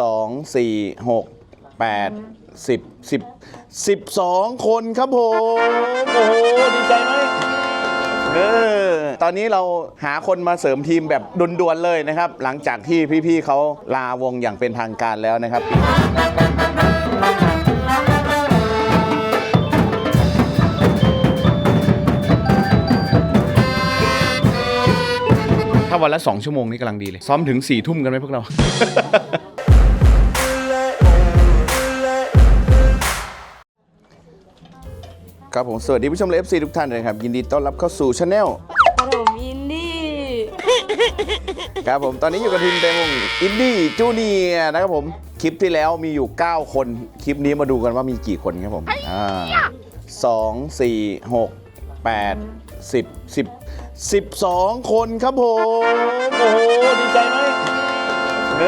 สองสี่หกแปดสิบสิบสิบสองคนครับผม โอ้โห ดีใจไหมเออตอนนี้เราหาคนมาเสริมทีมแบบด่วนๆเลยนะครับ หลังจากที่พี่ๆเขาลาวงอย่างเป็นทางการแล้วนะครับ ถ้าวันละ 2 ชั่วโมงนี่กำลังดีเลย ซ้อมถึง4ี่ทุ่มกันไหมพวกเรา ครับผมสวัสดีผู้ชมเลฟซีทุกท่านเลยครับ ยินดีต้อนรับเข้าสู่ช anel ขนมอินดี้ครับผมตอนนี้อยู่กับทีมเต็มวงอินดี้จูเนียนะครับผมคลิปที่แล้วมีอยู่ 9 คน คลิปนี้มาดูกันว่ามีกี่คนครับผมอ่าสองสี่หกแปดสิบสิบสิบสองคนครับผม โอ้โห ดีใจไหมเอ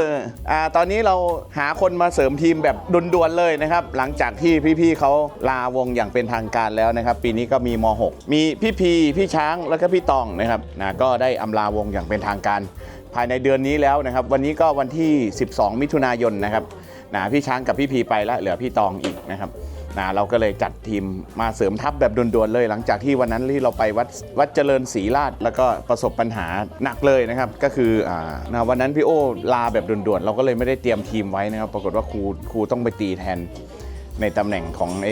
อ อ่าตอนนี้เราหาคนมาเสริมทีมแบบด่วนๆเลยนะครับ หลังจากที่พี่ๆเขาลาวงอย่างเป็นทางการแล้วนะครับ ปีนี้ก็มีม .6 มีพี่พีพี่ช้างแล้วก็พี่ตองนะครับนะก็ได้อำลาวงอย่างเป็นทางการ ภายในเดือนนี้แล้วนะครับ วันนี้ก็วันที่ 12 มิถุนายนนะครับนะพี่ช้างกับพี่พีไปแล้วเหลือพี่ตองอีกนะครับ นะเราก็เลยจัดทีมมาเสริมทัพแบบด่วนๆเลย หลังจากที่วันนั้นที่เราไปวัดวัดเจริญศรีราชแล้วก็ประสบปัญหาหนักเลยนะครับก็คืออ่านะวันนั้นพี่โอลาแบบด่วนๆเราก็เลยไม่ได้เตรียมทีมไว้นะครับ ปรากฏว่าครูครูต้องไปตีแทน ในตำแหน่งของเอ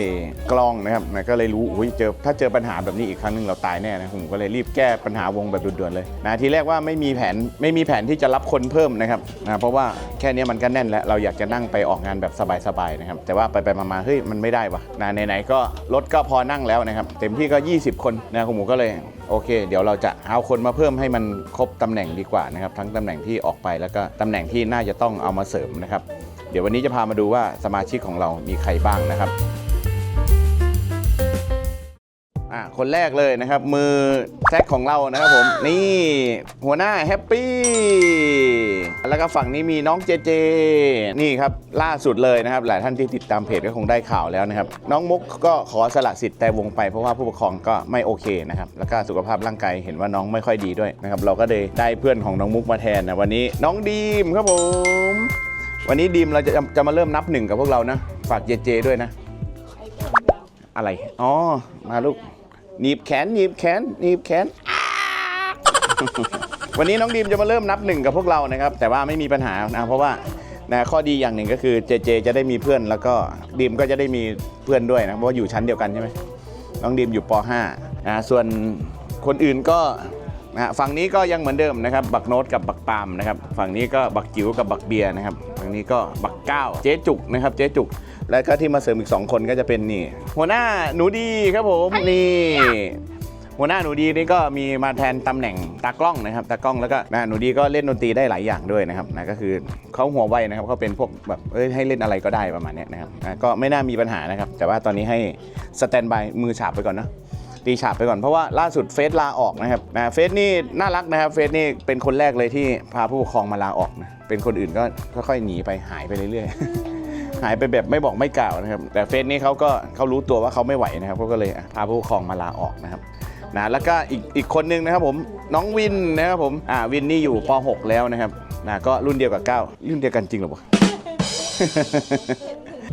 กล้องนะครับนะก็เลยรู้อุ้ยเจอถ้าเจอปัญหาแบบนี้อีกครั้งหนึงเราตายแน่นะผมก็เลยรีบแก้ปัญหาวงแบบด่วนๆเลยนะทีแรกว่าไม่มีแผนไม่มีแผนที่จะรับคนเพิ่มนะครับนะเพราะว่าแค่นี้มันก็แน่นแล้วเราอยากจะนั่งไปออกงานแบบสบายๆนะครับแต่ว่าไปไปๆมาๆเฮ้ยมันไม่ได้วะนะไหนๆก็รถก็พอนั่งแล้วนะครับเต็มที่ก็ 20 คนนะคุณหมูก็เลยโอเค เดี๋ยวเราจะเอาคนมาเพิ่มให้มันครบตำแหน่งดีกว่านะครับทั้งตำแหน่งที่ออกไปแล้วก็ตำแหน่งที่น่าจะต้องเอามาเสริมนะครับ ดี๋ยววันนี้จะพามาดูว่าสมาชิกของเรามีใครบ้างนะครับอะคนแรกเลยนะครับ มือแซกของเรานะครับผม นี่หัวหน้าแฮปปี้แล้วก็ฝั่งนี้มีน้องเจเจ นี่ครับ ล่าสุดเลยนะครับ หลายท่านที่ติดตามเพจก็คงได้ข่าวแล้วนะครับ น้องมุกก็ขอสละสิทธิ์แต่วงไปเพราะว่าผู้ปกครองก็ไม่โอเคนะครับ แล้วก็สุขภาพร่างกายเห็นว่าน้องไม่ค่อยดีด้วยนะครับ เราก็เลยได้เพื่อนของน้องมุกมาแทนนะวันนี้ น้องดีมครับผม วันนี้ดีมเราจะจะมาเริ่มนับหนึ่งกับพวกเรานะ ฝากเจเจด้วยนะ อะไร อ๋อ มาลูกหนีบแขนหนีบแขนหนีบแขน วันนี้น้องดีมจะมาเริ่มนับหนึ่งกับพวกเรานะครับ แต่ว่าไม่มีปัญหานะเพราะว่านะข้อดีอย่างหนึ่งก็คือเจเจจะได้มีเพื่อนแล้วก็ดีมก็จะได้มีเพื่อนด้วยนะเพราะว่าอยู่ชั้นเดียวกันใช่ไหมน้องดีมอยู่ป .5 นะส่วนคนอื่นก็นะฝั่งนี้ก็ยังเหมือนเดิมนะครับ บักโนตกับบักปามนะครับ ฝั่งนี้ก็บักจิ๋วกับบักเบียร์นะครับ ฝั่งนี้ก็บักเก้าเจ๊จุกนะครับเจ๊จุก แล้วก็ที่มาเสริมอีก 2 คนก็จะเป็นนี่ หัวหน้าหนูดีครับผมนี่หัวหน้าหนูดีนี่ก็มีมาแทนตำแหน่งตากล้องนะครับตากล้องแล้วก็นะหนูดีก็เล่นดนตรีได้หลายอย่างด้วยนะครับนะก็คือเขาหัวไวนะครับเขาเป็นพวกแบบเอ้ยให้เล่นอะไรก็ได้ประมาณนี้นะครับนะก็ไม่น่ามีปัญหานะครับ แต่ว่าตอนนี้ให้สแตนบายมือฉาบไปก่อนนะ ตีฉาบไปก่อนเพราะว่าล่าสุดเฟซลาออกนะครับนะเฟซนี่น่ารักนะครับเฟซนี่เป็นคนแรกเลยที่พาผู้ปกครองมาลาออกนะเป็นคนอื่นก็ค่อยๆหนีไปหายไปเรื่อยๆ หายไปแบบไม่บอกไม่กล่าวนะครับ แต่เฟซนี้เขาก็เขารู้ตัวว่าเขาไม่ไหวนะครับเขาก็เลยพาผู้ปกครองมาลาออกนะครับนะแล้วก็อีกอีกคนนึงนะครับผมน้องวินนะครับผมอ่าวินนี่อยู่ป .6 แล้วนะครับนะก็รุ่นเดียวกับก้าวรุ่นเดียวกันจริงหรอวะ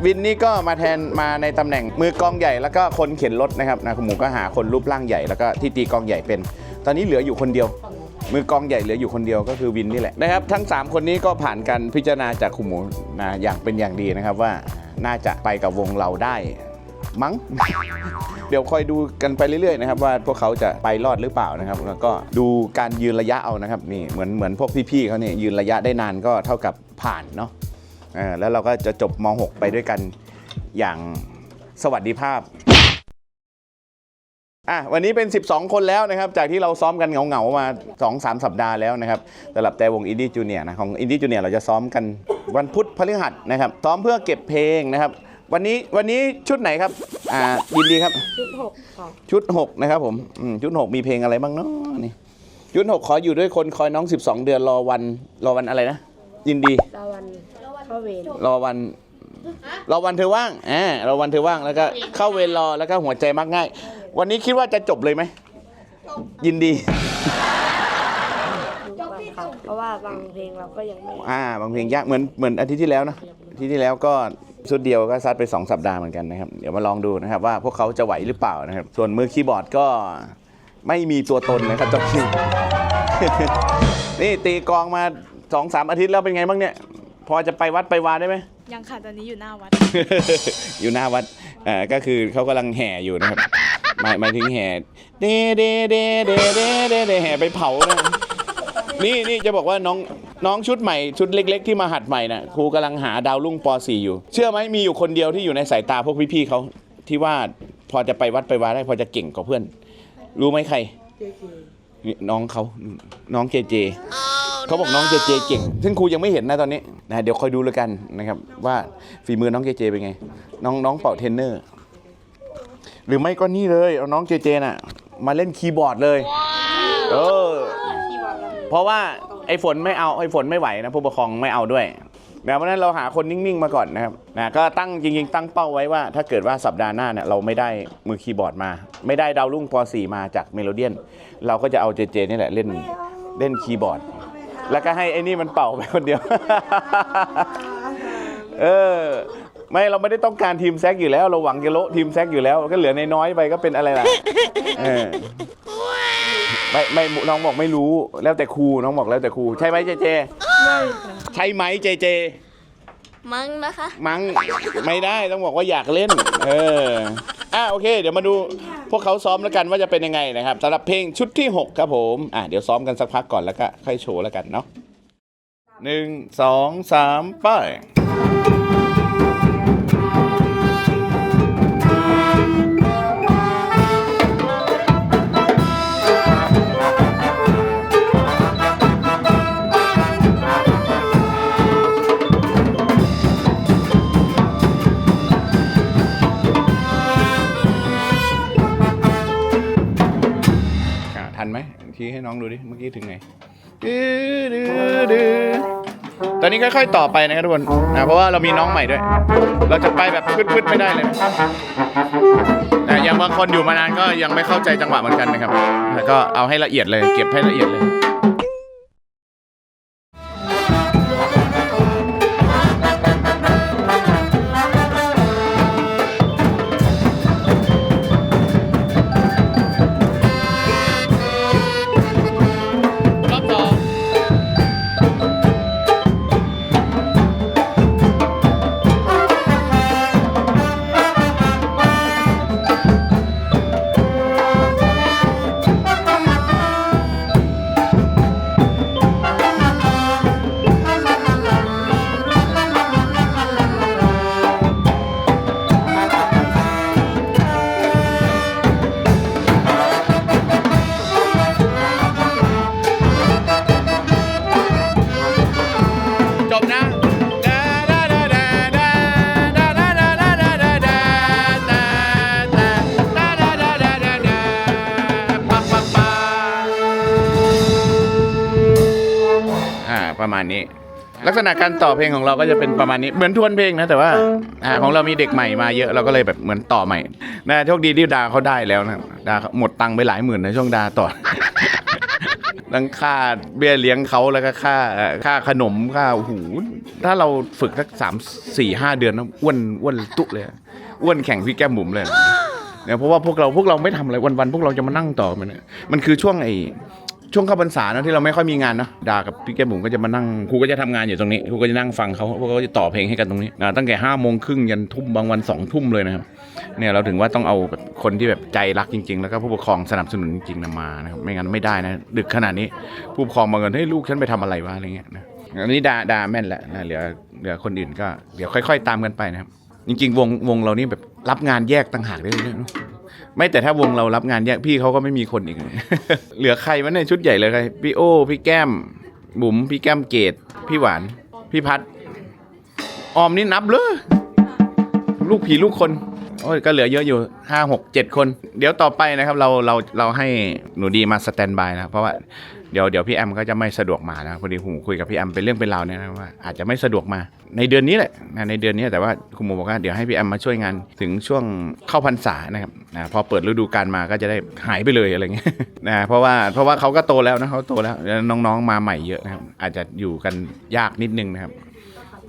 วินนี่ก็มาแทนมาในตำแหน่งมือกองใหญ่แล้วก็คนเข็นรถนะครับนะคุณหมูก็หาคนรูปร่างใหญ่แล้วก็ที่ตีกองใหญ่เป็น ตอนนี้เหลืออยู่คนเดียว มือกองใหญ่เหลืออยู่คนเดียวก็คือวินนี่แหละนะครับ ทั้ง 3 คนนี้ก็ผ่านการพิจารณาจากคุณหมูนะอย่างเป็นอย่างดีนะครับว่าน่าจะไปกับวงเราได้มั้ง เดี๋ยวคอยดูกันไปเรื่อยๆนะครับว่าพวกเขาจะไปรอดหรือเปล่านะครับ แล้วก็ดูการยืนระยะเอานะครับนี่เหมือนเหมือนพวกพี่ๆเขาเนี่ยยืนระยะได้นานก็เท่ากับผ่านเนาะ แล้วเราก็จะจบม .6 ไปด้วยกันอย่างสวัสดิภาพอะวันนี้เป็น 12 คนแล้วนะครับ จากที่เราซ้อมกันเหงาๆมา 2-3 สัปดาห์แล้วนะครับสำหรับแต่วงอินดี้จูเนียนะของอินดี้จูเนียเราจะซ้อมกันวันพุธพฤหัสนะครับ ซ้อมเพื่อเก็บเพลงนะครับ วันนี้วันนี้ชุดไหนครับ อ่ายินดีครับ ชุดหกค่ะชุด6นะครับผมอืมชุด6มีเพลงอะไรบ้างเนาะนี่ชุด6ขออยู่ด้วยคนคอยน้อง 12 เดือนรอวันรอวันอะไรนะ ยินดีตะวัน เข้าเวรรอวัน รอวันเธอว่างอ่ารอวันเธอว่างแล้วก็เข้าเวรรอแล้วก็หัวใจมักง่าย วันนี้คิดว่าจะจบเลยไหม ยินดีจบครับเพราะว่าบางเพลงเราก็ยังไม่อ่าบางเพลงยากเหมือนเหมือนอาทิตย์ที่แล้วนะอาทิตย์ที่แล้วก็ชุดเดียวก็ซัดไป 2 สัปดาห์เหมือนกันนะครับ เดี๋ยวมาลองดูนะครับว่าพวกเขาจะไหวหรือเปล่านะครับ ส่วนมือคีย์บอร์ดก็ไม่มีตัวตนนะครับจอคิว นี่ตีกลองมาสองสามอาทิตย์แล้วเป็นไงบ้างเนี่ย พอจะไปวัดไปวาได้ไหม ยังค่ะตอนนี้อยู่หน้าวัด อยู่หน้าวัดอ่าก็คือเขากำลังแห่อยู่นะครับ หมายหมายถึงแห่เดเดเดเดเดเดเดแห่ไปเผานะนี่นี่จะบอกว่าน้องน้องชุดใหม่ชุดเล็ก ๆ ที่มาหัดใหม่น่ะครูกำลังหาดาวรุ่งป .4 อยู่ เชื่อไหมมีอยู่คนเดียวที่อยู่ในสายตาพวกพี่ๆเขาที่ว่าพอจะไปวัดไปวาได้พอจะเก่งกว่าเพื่อน รู้ไหมใครนี่น้องเขาน้องเจเจ เขาบอกน้องเจเจเก่ง ซึ่งครูยังไม่เห็นนะตอนนี้นะเดี๋ยวคอยดูแล้วกันนะครับ ว่าฝีมือน้องเจเจเป็นไง น้องน้องเป่าเทนเนอร์ หรือไม่ก็นี่เลยเอาน้องเจเจน่ะ มาเล่นคีย์บอร์ดเลย เออ เพราะว่าไอ้ฝนไม่เอาไอ้ฝนไม่ไหวนะผู้ปกครองไม่เอาด้วยนะเพราะฉะนั้นเราหาคนนิ่ง ๆ มาก่อนนะครับนะก็ตั้งจริง ๆ ตั้งเป้าไว้ว่า ถ้าเกิดว่าสัปดาห์หน้าเนี่ยเราไม่ได้มือคีย์บอร์ดมา ไม่ได้ดาวรุ่งป .4 มาจากเมโลเดียน เราก็จะเอาเจเจนี่แหละเล่นเล่นคีย์บอร์ด แล้วก็ให้ไอ้นี่มันเป่าไปคนเดียว เออ ไม่เราไม่ได้ต้องการทีมแซกอยู่แล้ว เราหวังจะโละทีมแซกอยู่แล้ว ก็เหลือในน้อยๆไปก็เป็นอะไรล่ะเออไม่ไม่น้องบอกไม่รู้แล้วแต่ครูน้องบอกแล้วแต่ครูใช่ไหมเจเจไม่ค่ะใช่ไหมเจเจ มั้งนะคะ มั้งไม่ได้ต้องบอกว่าอยากเล่น เออ อะโอเค เดี๋ยวมาดูพวกเขาซ้อมแล้วกันว่าจะเป็นยังไงนะครับสำหรับเพลงชุดที่ 6 ครับผมอะเดี๋ยวซ้อมกันสักพักก่อนแล้วก็ค่อยโชว์แล้วกันเนาะหนึ่งสองสามไป ให้น้องดูดิ เมื่อกี้ถึงไหนดื้อดื้อดื้อตอนนี้ค่อยๆต่อไปนะครับทุกคนนะเพราะว่าเรามีน้องใหม่ด้วย เราจะไปแบบพืดๆไม่ได้เลยนะแต่อย่างบางคนอยู่มานานก็ยังไม่เข้าใจจังหวะเหมือนกันนะครับแล้วก็เอาให้ละเอียดเลย เก็บให้ละเอียดเลย ประมาณนี้ ลักษณะการต่อเพลงของเราก็จะเป็นประมาณนี้เหมือนทวนเพลงนะแต่ว่าอ่าของเรามีเด็กใหม่มาเยอะเราก็เลยแบบเหมือนต่อใหม่นะโชคดีที่ดาเขาได้แล้วนะดาหมดตังค์ไปหลายหมื่นในช่วงดาต่อทั้งค่าเบี้ยเลี้ยงเขาแล้วก็ค่าเอ่อค่าขนมค่าโอ้โหูถ้าเราฝึกสักสามสี่ห้าเดือนนะอ้วนอ้วนตุเลยอะอ้วนแข่งพี่แก้มบุ๋มเลยเนี่ยเพราะว่าพวกเราพวกเราไม่ทำอะไรวันๆพวกเราจะมานั่งต่อมันเนี่ยมันคือช่วงไอ้ ช่วงเข้าพรรษาเนอะที่เราไม่ค่อยมีงานเนาะดากับพี่แก้มบุ๋มก็จะมานั่งครูก็จะทำงานอยู่ตรงนี้ครูก็จะนั่งฟังเขาพวกเขาจะต่อเพลงให้กันตรงนี้ตั้งแต่ห้าโมงครึ่งยันทุ่มบางวันสองทุ่มเลยนะครับเนี่ยเราถึงว่าต้องเอาแบบคนที่แบบใจรักจริง ๆ แล้วก็ผู้ปกครองสนับสนุนจริงๆนะมานะครับไม่งั้นไม่ได้นะดึกขนาดนี้ผู้ปกครองบางคนเฮ้ยลูกฉันไปทำอะไรวะอะไรเงี้ยนะอันนี้ดาดาแม่นแหล้วนะเหลือเหลือคนอื่นก็เดี๋ยวค่อย ๆ ตามกันไปนะครับจริง ๆ วงวงเรานี่แบบรับงานแยกต่างหากได้เลยเนอะ ไม่แต่ถ้าวงเรารับงานแยกพี่เขาก็ไม่มีคนอีก เหลือใครวะในยชุดใหญ่เลยใครพี่โอ พี่แก้ม บุ๋มพี่แก้มเกดพี่หวาน พี่พัดออมนี่นับเลยลูกผีลูกคนโอ้ยก็เหลือเยอะอยู่ห้าหกเจ็ดคน เดี๋ยวต่อไปนะครับ เราเราเราให้หนูดีมาสแตนบายนะเพราะว่า เดี๋ยวเดี๋ยวพี่แอมก็จะไม่สะดวกมานะพอดีผมคุยกับพี่แอมเป็นเรื่องเป็นราวเนี่ยนะว่าอาจจะไม่สะดวกมาในเดือนนี้แหละนะในเดือนนี้แต่ว่าคุณหมูบอกว่าเดี๋ยวให้พี่แอมมาช่วยงานถึงช่วงเข้าพรรษานะครับนะพอเปิดฤดูกาลมาก็จะได้หายไปเลยอะไรเงี้ยนะเพราะว่าเพราะว่าเขาก็โตแล้วนะเขาโตแล้วน้องๆมาใหม่เยอะนะครับอาจจะอยู่กันยากนิดนึงนะครับ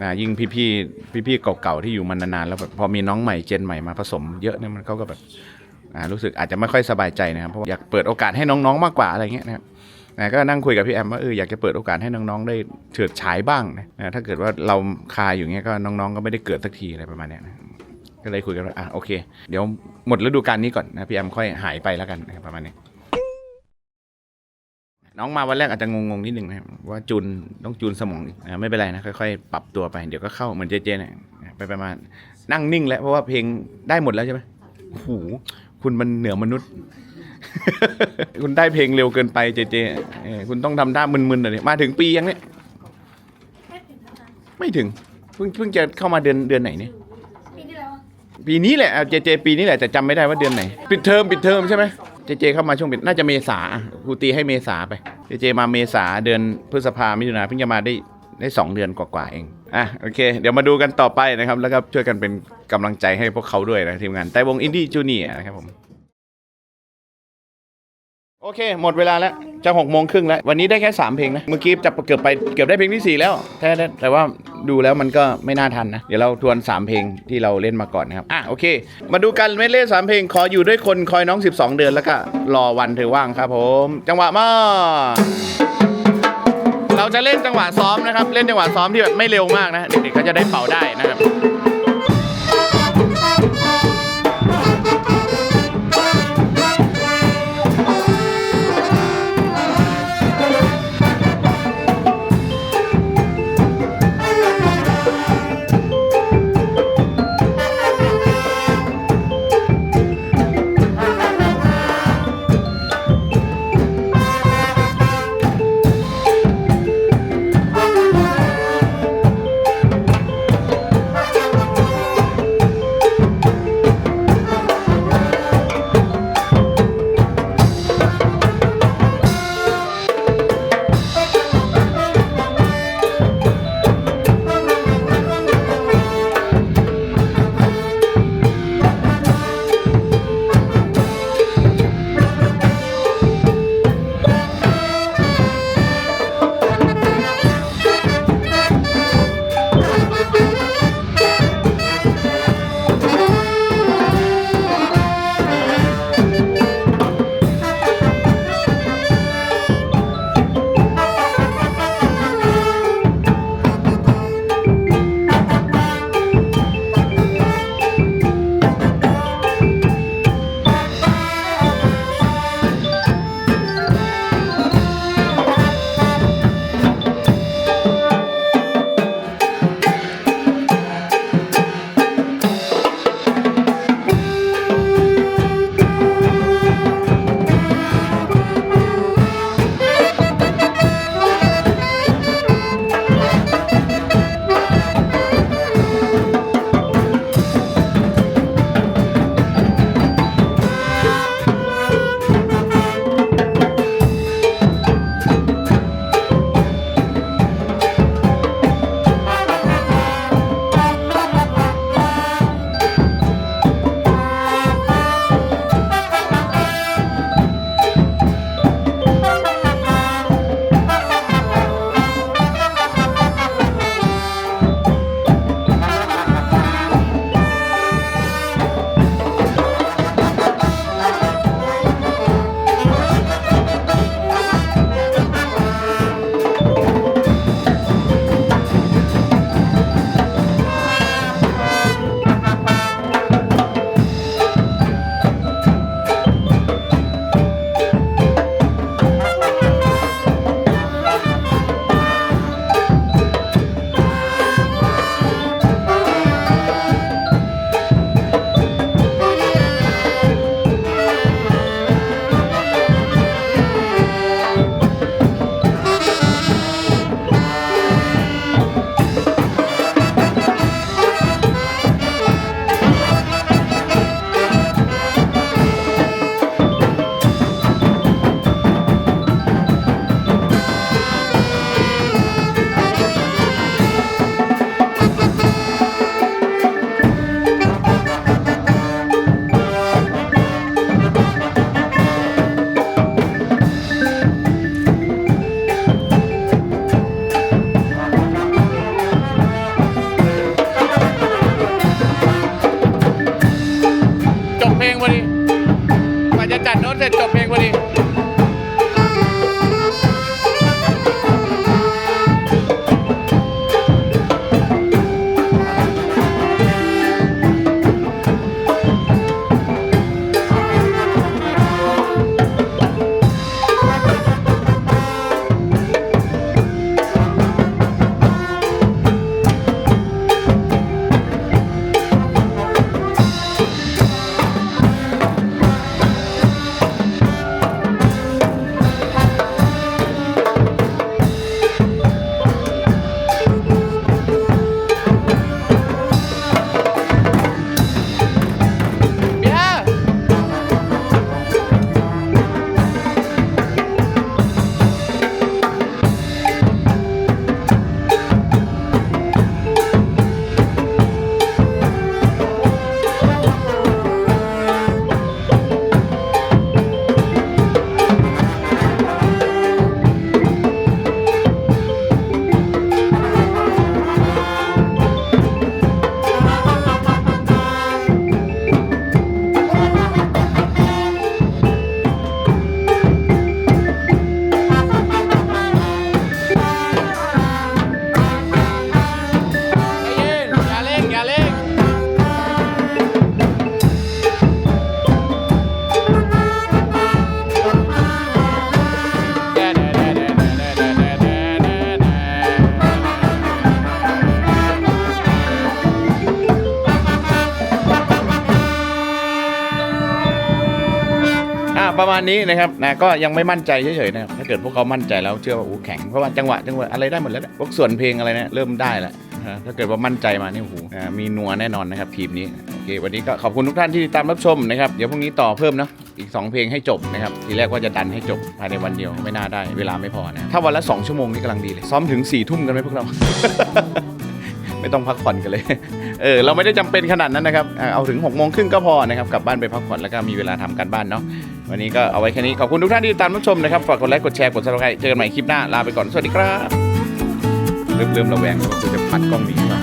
นะยิ่งพี่ๆพี่ๆเก่าๆที่อยู่มานานๆแล้วแบบพอมีน้องใหม่เจนใหม่มาผสมเยอะเนี่ยมันเขาก็แบบอ่ารู้สึกอาจจะไม่ค่อยสบายใจนะครับเพราะอยากเปิดโอกาสให้น้องๆมากกว่าอะไรเงี้ยนะครับ นะก็นั่งคุยกับพี่แอมว่าเอออยากจะเปิดโอกาสให้น้องๆ ได้เฉิดฉายบ้างนะนะถ้าเกิดว่าเราคาอยู่เงี้ยก็น้องๆ ก็ไม่ได้เกิดสักทีอะไรประมาณเนี้ยนะก็เลยคุยกันว่าอะโอเค เดี๋ยวหมดฤดูกาลนี้ก่อนนะพี่แอมค่อยหายไปแล้วกันนะประมาณนี้น้องมาวันแรกอาจจะงงๆนิดนึงนะว่าจูนต้องจูนสมองนะไม่เป็นไรนะค่อยๆปรับตัวไปเดี๋ยวก็เข้าเหมือนเจเจเนี่ยไปประมาณนั่งนิ่งแล้วเพราะว่าเพลงได้หมดแล้วใช่ไหมโอ้โหคุณมันเหนือมนุษย์ คุณได้เพลงเร็วเกินไปเจเจเออคุณต้องทำท่ามึนๆหน่อยดิมาถึงปียังเนี่ย ไม่ถึง เพิ่งเพิ่งจะเข้ามาเดือนเดือนไหนเนี่ยปีนี้แหละเอาเจเจปีนี้แหละแต่จำไม่ได้ว่าเดือนไหน ปิดเทอมปิดเทอมใช่ไหมเจเจเข้ามาช่วงปิดน่าจะเมษาอะครูตีให้เมษาไปเจเจมาเมษาเดือนพฤษภามิถุนาเพิ่งจะมาได้ได้สองเดือนกว่าๆเองอะโอเค เดี๋ยวมาดูกันต่อไปนะครับ แล้วก็ช่วยกันเป็นกำลังใจให้พวกเขาด้วยนะทีมงานแต่วงอินดี้จูเนียนะครับผม โอเค หมดเวลาแล้ว จะหกโมงครึ่งแล้ว วันนี้ได้แค่ 3 เพลงนะ เมื่อกี้จะเกือบไปเกือบได้เพลงที่ 4 แล้วแต่แต่ว่าดูแล้วมันก็ไม่น่าทันนะ เดี๋ยวเราทวน 3 เพลงที่เราเล่นมาก่อนนะครับ อะ โอเค มาดูกันไม่เล่น3เพลง ขออยู่ด้วยคนคอยน้อง 12 เดือนแล้วก็รอวันเธอว่างครับผม จังหวะมาเราจะเล่นจังหวะซ้อมนะครับ เล่นจังหวะซ้อมที่แบบไม่เร็วมากนะ เด็กๆก็จะได้เป่าได้นะครับ เพลงพอดีกว่าจะจัดโน้ตเสร็จจบเพลง ประมาณนี้นะครับนะก็ยังไม่มั่นใจเฉยๆนะครับถ้าเกิดพวกเขามั่นใจแล้วเชื่อว่าโอ้แข็งเพราะว่าจังหวะจังหวะอะไรได้หมดแล้วพวกส่วนเพลงอะไรเนี่ยเริ่มได้แล้วนะถ้าเกิดว่ามั่นใจมานี่โอ้โหอ่ามีนัวแน่นอนนะครับทีมนี้โอเควันนี้ก็ขอบคุณทุกท่านที่ติดตามรับชมนะครับเดี๋ยวพรุ่งนี้ต่อเพิ่มเนาะอีก 2 เพลงให้จบนะครับทีแรกว่าจะดันให้จบภายในวันเดียวไม่น่าได้เวลาไม่พอนะถ้าวันละ 2 ชั่วโมงนี่กำลังดีเลยซ้อมถึง4ี่ทุ่มกันไหมพวกเรา ไม่ต้องพักผ่อนกันเลย เออเราไม่ได้จำเป็นขนาดนั้นนะครับ เอาถึง6กโมงครึ่งก็พอนะครับกลับบ้านไปพักผ่อนแล้วก็มีเวลาทำการบ้านเนาะวันนี้ก็เอาไว้แค่นี้ขอบคุณทุกท่านที่ติดตามรับชมนะครับฝากกดไลค์กดแชร์กดซับสไครต์เจอกันใหม่คลิปหน้าลาไปก่อนสวัสดีครับเริ่มเริ่มระแวงว่าคุณจะพัดกล้องหนีหรือเปล่า